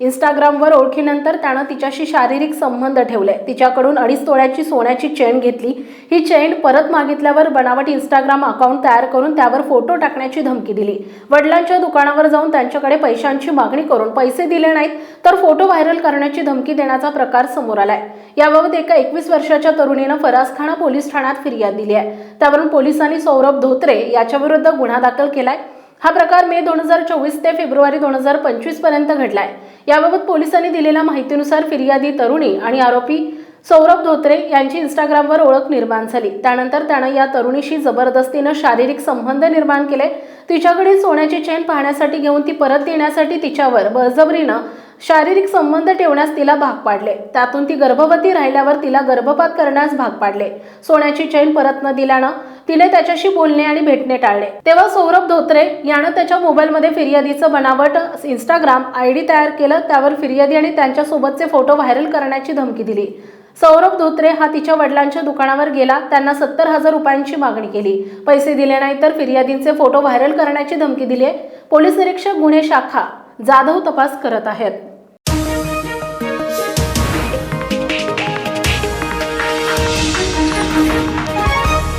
इंस्टाग्रामवर ओळखीनंतर त्यानं तिच्याशी शारीरिक संबंध ठेवले. तिच्याकडून अडीच तोळ्याची सोन्याची चेन घेतली. ही चेन परत मागितल्यावर बनावट इंस्टाग्राम अकाउंट तयार करून त्यावर फोटो टाकण्याची धमकी दिली. वडिलांच्या दुकानावर जाऊन त्यांच्याकडे पैशांची मागणी करून पैसे दिले नाहीत तर फोटो व्हायरल करण्याची धमकी देण्याचा प्रकार समोर आलाय. याबाबत एका एकवीस वर्षाच्या तरुणीनं फरासखाना पोलीस ठाण्यात फिर्याद दिली आहे. त्यावरून पोलिसांनी सौरभ धोत्रे याच्याविरुद्ध गुन्हा दाखल केलाय. हा प्रकार मे दोन हजार चोवीस ते फेब्रुवारी दोन हजार पंचवीसपर्यंत घडलाय. याबाबत पोलिसांनी दिलेल्या माहितीनुसार फिर्यादी तरुणी आणि आरोपी सौरभ धोत्रे यांची इंस्टाग्रामवर ओळख निर्माण झाली. त्यानंतर त्यानं या तरुणीशी जबरदस्तीनं शारीरिक संबंध निर्माण केले. तिच्याकडे सोन्याची चेन पाहण्यासाठी घेऊन ती परत देण्यासाठी तिच्यावर बळजबरीनं शारीरिक संबंध ठेवण्यास तिला भाग पाडले. त्यातून ती गर्भवती राहिल्यावर तिला गर्भपात करण्यास भाग पाडले. सोन्याची चैन परत न दिल्यानं तिने त्याच्याशी बोलणे आणि भेटणे टाळले. तेव्हा सौरभ धोत्रे यानं त्याच्या मोबाईलमध्ये फिर्यादीचं बनावट इंस्टाग्राम आय डी तयार केलं. त्यावर फिर्यादी आणि त्यांच्यासोबतचे फोटो व्हायरल करण्याची धमकी दिली. सौरभ धोत्रे हा तिच्या वडिलांच्या दुकानावर गेला. त्यांना सत्तर हजार रुपयांची मागणी केली. पैसे दिले नाही तर फिर्यादींचे फोटो व्हायरल करण्याची धमकी दिली पोलीस निरीक्षक गुन्हे शाखा जाधव तपास करत आहेत.